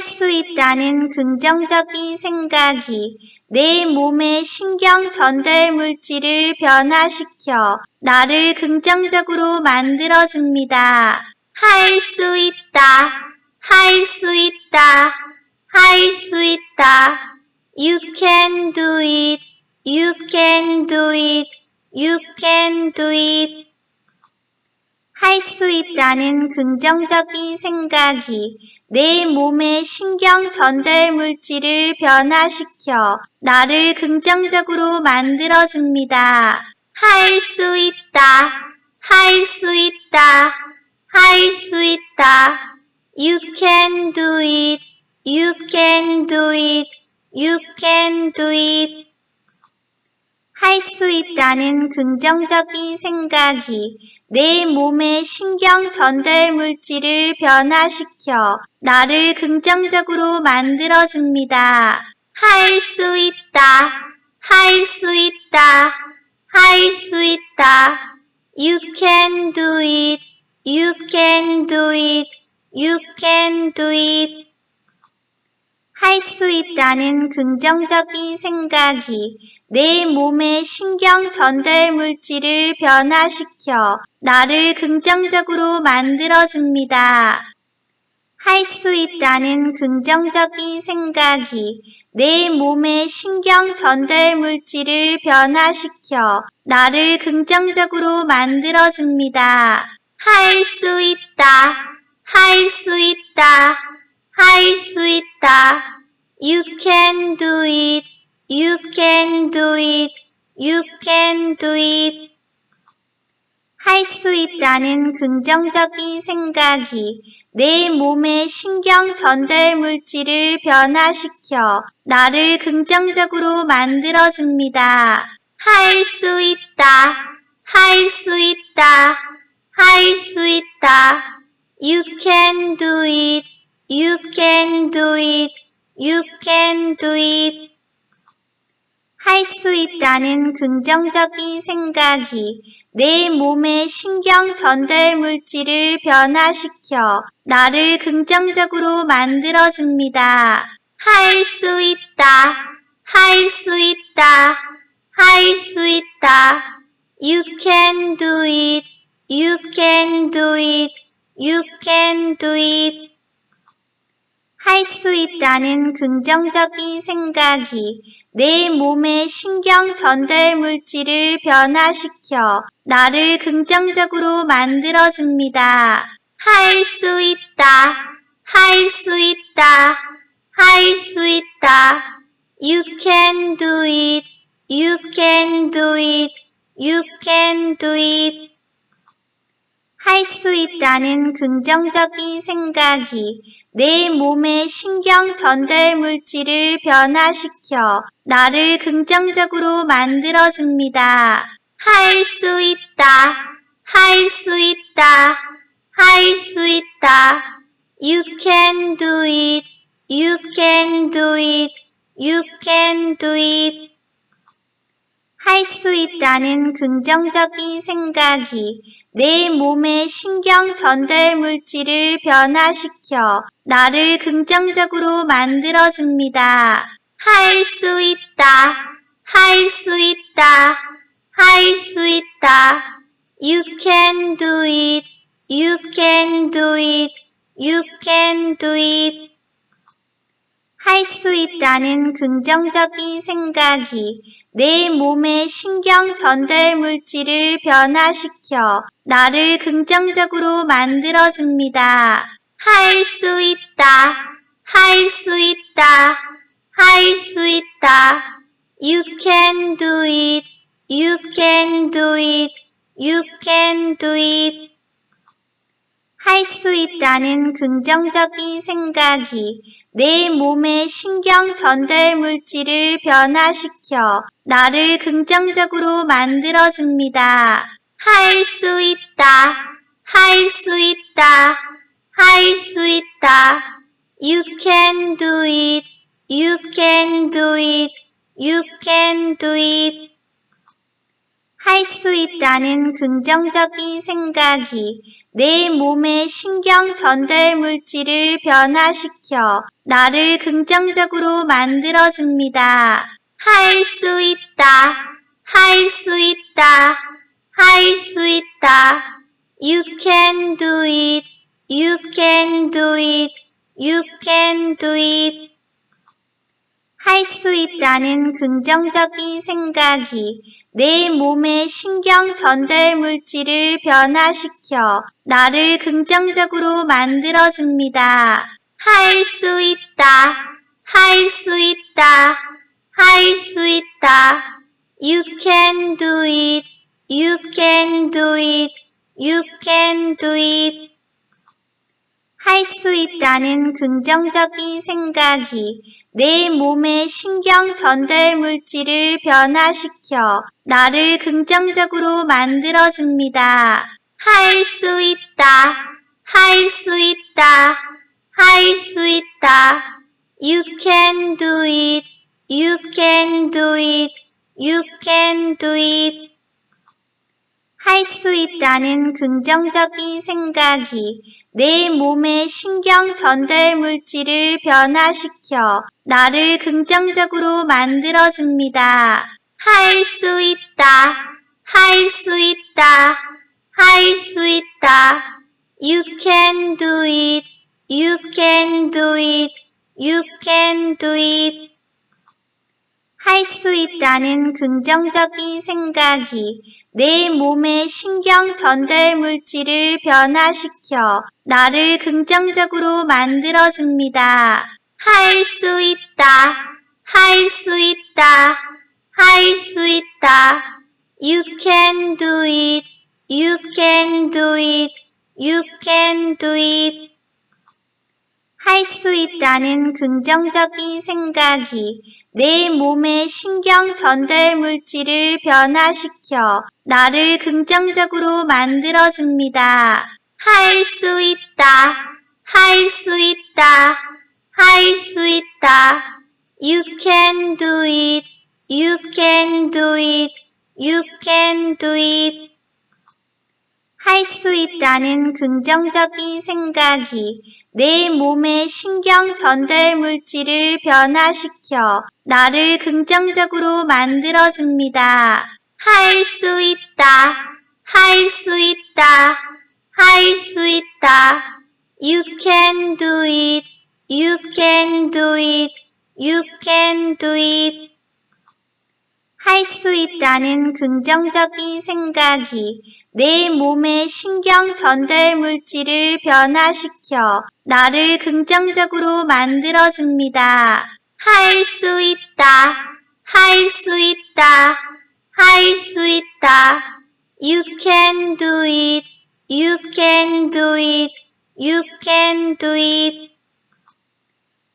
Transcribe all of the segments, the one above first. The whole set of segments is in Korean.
할 수 있다는 긍정적인 생각이 내 몸의 신경 전달 물질을 변화시켜 나를 긍정적으로 만들어줍니다. 할 수 있다. 할 수 있다. 할 수 있다. You can do it. You can do it. You can do it. 할 수 있다는 긍정적인 생각이 내 몸의 신경 전달 물질을 변화시켜 나를 긍정적으로 만들어줍니다. 할 수 있다. 할 수 있다. 할 수 있다. You can do it. You can do it. You can do it. 할 수 있다는 긍정적인 생각이 내 몸의 신경 전달 물질을 변화시켜 나를 긍정적으로 만들어줍니다. 할 수 있다. 할 수 있다. 할 수 있다. You can do it. You can do it. You can do it. 할 수 있다는 긍정적인 생각이 내 몸의 신경 전달 물질을 변화시켜 나를 긍정적으로 만들어줍니다. 할 수 있다는 긍정적인 생각이 내 몸의 신경 전달 물질을 변화시켜 나를 긍정적으로 만들어줍니다. 할 수 있다. 할 수 있다. 할 수 있다. You can do it. You can do it. You can do it. 할 수 있다는 긍정적인 생각이 내 몸의 신경 전달 물질을 변화시켜 나를 긍정적으로 만들어줍니다. 할 수 있다. 할 수 있다. 할 수 있다. You can do it. You can do it. You can do it. 할 수 있다는 긍정적인 생각이 내 몸의 신경 전달 물질을 변화시켜 나를 긍정적으로 만들어줍니다. 할 수 있다. 할 수 있다. 할 수 있다. You can do it. You can do it. You can do it. 할 수 있다는 긍정적인 생각이 내 몸의 신경 전달 물질을 변화시켜 나를 긍정적으로 만들어줍니다. 할 수 있다. 할 수 있다. 할 수 있다. You can do it. You can do it. You can do it. 할 수 있다는 긍정적인 생각이 내 몸의 신경 전달 물질을 변화시켜 나를 긍정적으로 만들어줍니다. 할 수 있다. 할 수 있다. 할 수 있다. You can do it. You can do it. You can do it. 할 수 있다는 긍정적인 생각이 내 몸의 신경 전달 물질을 변화시켜 나를 긍정적으로 만들어줍니다. 할 수 있다. 할 수 있다. 할 수 있다. You can do it. You can do it. You can do it. 할 수 있다는 긍정적인 생각이 내 몸의 신경 전달 물질을 변화시켜 나를 긍정적으로 만들어줍니다. 할 수 있다. 할 수 있다. 할 수 있다. You can do it. You can do it. You can do it. 할 수 있다는 긍정적인 생각이 내 몸의 신경 전달 물질을 변화시켜 나를 긍정적으로 만들어줍니다. 할 수 있다. 할 수 있다. 할 수 있다. You can do it. You can do it. You can do it. 할 수 있다는 긍정적인 생각이 내 몸의 신경 전달 물질을 변화시켜 나를 긍정적으로 만들어줍니다. 할 수 있다. 할 수 있다. 할 수 있다. You can do it. You can do it. You can do it. 할 수 있다는 긍정적인 생각이 내 몸의 신경 전달 물질을 변화시켜 나를 긍정적으로 만들어줍니다. 할 수 있다. 할 수 있다. 할 수 있다. You can do it. You can do it. You can do it. 할 수 있다는 긍정적인 생각이 내 몸의 신경 전달 물질을 변화시켜 나를 긍정적으로 만들어줍니다. 할 수 있다. 할 수 있다. 할 수 있다. You can do it. You can do it. You can do it. 할 수 있다는 긍정적인 생각이 내 몸의 신경 전달 물질을 변화시켜 나를 긍정적으로 만들어줍니다. 할 수 있다. 할 수 있다. 할 수 있다. You can do it. You can do it. You can do it. 할 수 있다는 긍정적인 생각이 내 몸의 신경 전달 물질을 변화시켜 나를 긍정적으로 만들어줍니다. 할 수 있다. 할 수 있다. 할 수 있다. You can do it. You can do it. You can do it. 할 수 있다는 긍정적인 생각이 내 몸의 신경 전달 물질을 변화시켜 나를 긍정적으로 만들어줍니다. 할 수 있다. 할 수 있다. 할 수 있다. You can do it. You can do it. You can do it. 할 수 있다는 긍정적인 생각이 내 몸의 신경 전달 물질을 변화시켜 나를 긍정적으로 만들어줍니다. 할 수 있다. 할 수 있다. 할 수 있다. You can do it. You can do it. You can do it. 할 수 있다는 긍정적인 생각이 내 몸의 신경 전달 물질을 변화시켜 나를 긍정적으로 만들어줍니다. 할 수 있다. 할 수 있다. 할 수 있다. You can do it. You can do it. You can do it.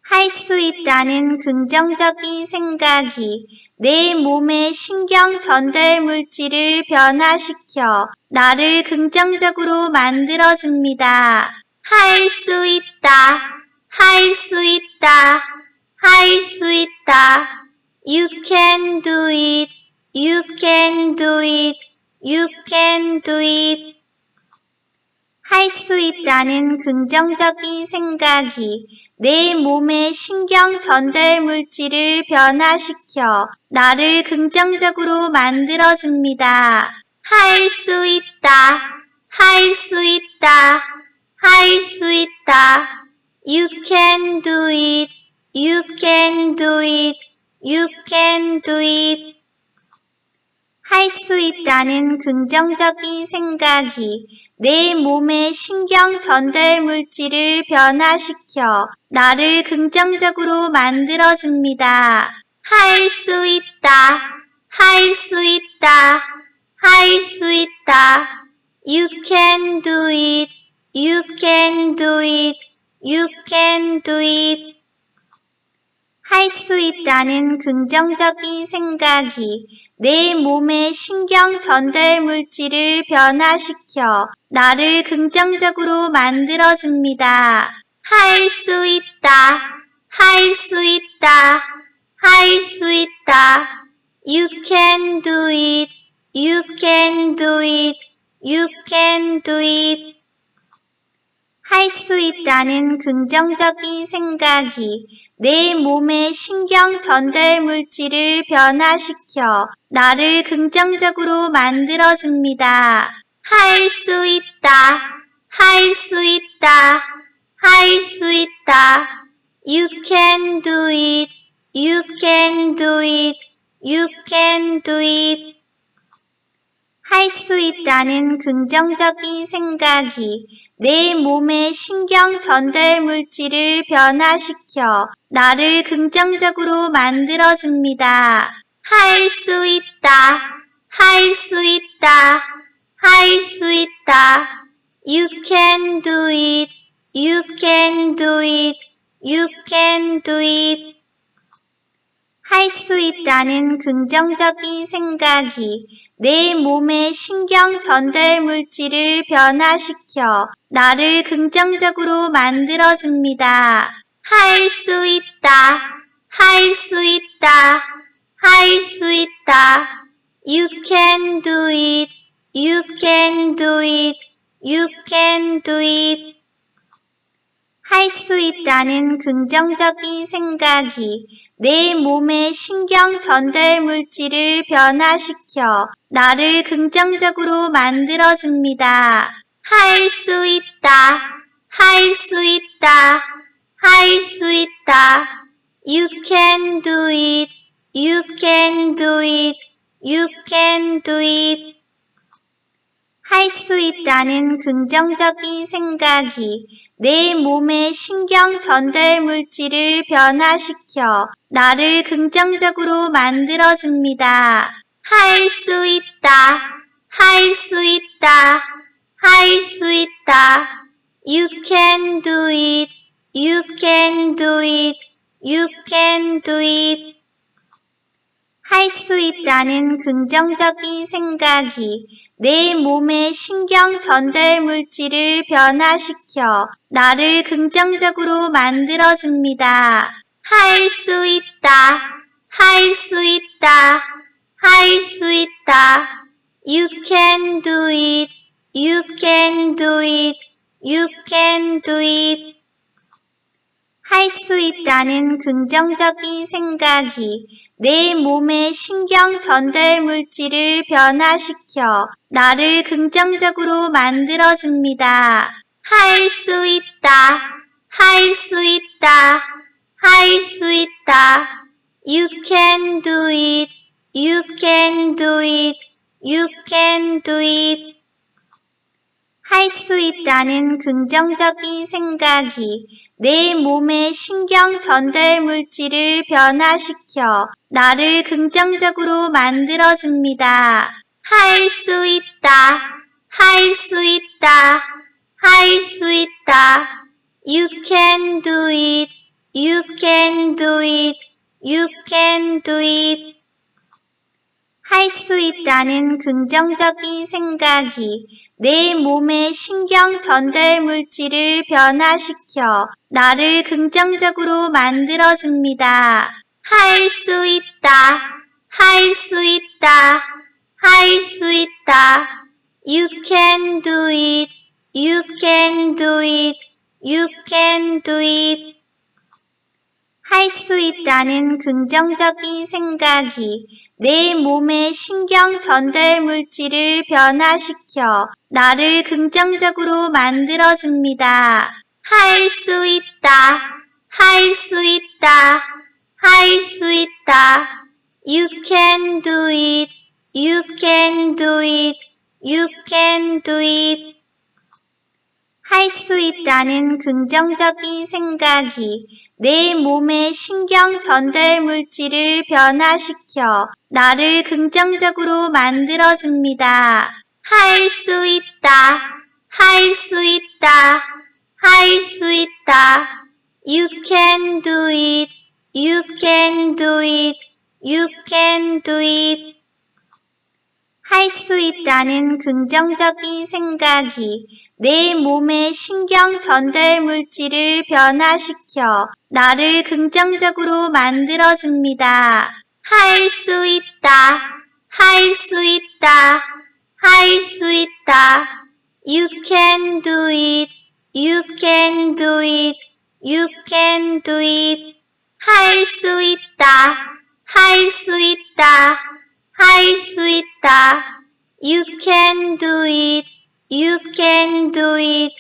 할 수 있다는 긍정적인 생각이 내 몸의 신경 전달 물질을 변화시켜 나를 긍정적으로 만들어줍니다. 할 수 있다. 할 수 있다. 할 수 있다. You can do it. You can do it. You can do it. 할 수 있다는 긍정적인 생각이 내 몸의 신경 전달 물질을 변화시켜 나를 긍정적으로 만들어줍니다. 할 수 있다. 할 수 있다. 할 수 있다. You can do it. You can do it. You can do it. 할 수 있다는 긍정적인 생각이 내 몸의 신경 전달 물질을 변화시켜 나를 긍정적으로 만들어줍니다. 할 수 있다. 할 수 있다. 할 수 있다. You can do it. You can do it. You can do it. 할 수 있다는 긍정적인 생각이 내 몸의 신경 전달 물질을 변화시켜 나를 긍정적으로 만들어줍니다. 할 수 있다. 할 수 있다. 할 수 있다. You can do it. You can do it. You can do it. 할 수 있다는 긍정적인 생각이 내 몸의 신경 전달 물질을 변화시켜 나를 긍정적으로 만들어줍니다. 할 수 있다. 할 수 있다. 할 수 있다. You can do it. You can do it. You can do it. 할 수 있다는 긍정적인 생각이 내 몸의 신경 전달 물질을 변화시켜 나를 긍정적으로 만들어줍니다. 할 수 있다. 할 수 있다. 할 수 있다. You can do it. You can do it. You can do it. 할 수 있다는 긍정적인 생각이 내 몸의 신경 전달 물질을 변화시켜 나를 긍정적으로 만들어줍니다. 할 수 있다. 할 수 있다. 할 수 있다. You can do it. You can do it. You can do it. 할 수 있다는 긍정적인 생각이 내 몸의 신경 전달 물질을 변화시켜 나를 긍정적으로 만들어줍니다. 할 수 있다. 할 수 있다. 할 수 있다. You can do it. You can do it. You can do it. 할 수 있다는 긍정적인 생각이 내 몸의 신경 전달 물질을 변화시켜 나를 긍정적으로 만들어줍니다. 할 수 있다. 할 수 있다. 할 수 있다. You can do it. You can do it. You can do it. 할 수 있다는 긍정적인 생각이 내 몸의 신경 전달 물질을 변화시켜 나를 긍정적으로 만들어줍니다. 할 수 있다. 할 수 있다. 할 수 있다. You can do it. You can do it. You can do it. 할 수 있다는 긍정적인 생각이 내 몸의 신경 전달 물질을 변화시켜 나를 긍정적으로 만들어줍니다. 할 수 있다. 할 수 있다. 할 수 있다. You can do it. You can do it. You can do it. 할 수 있다는 긍정적인 생각이 내 몸의 신경 전달 물질을 변화시켜 나를 긍정적으로 만들어줍니다. 할 수 있다. 할 수 있다. 할 수 있다. You can do it. You can do it. You can do it. 할 수 있다는 긍정적인 생각이 내 몸의 신경 전달 물질을 변화시켜 나를 긍정적으로 만들어줍니다. 할 수 있다. 할 수 있다. 할 수 있다. You can do it. You can do it. You can do it. 할 수 있다는 긍정적인 생각이 내 몸의 신경 전달 물질을 변화시켜 나를 긍정적으로 만들어줍니다. 할 수 있다. 할 수 있다. 할 수 있다. You can do it. You can do it. You can do it. 할 수 있다는 긍정적인 생각이 내 몸의 신경 전달 물질을 변화시켜 나를 긍정적으로 만들어줍니다. 할 수 있다. 할 수 있다. 할 수 있다. You can do it. You can do it. You can do it. 할 수 있다는 긍정적인 생각이 내 몸의 신경 전달 물질을 변화시켜 나를 긍정적으로 만들어줍니다. 할 수 있다. 할 수 있다. 할 수 있다. You can do it. You can do it. You can do it. 할 수 있다. 할 수 있다. 할 수 있다. You can do it. You can do it.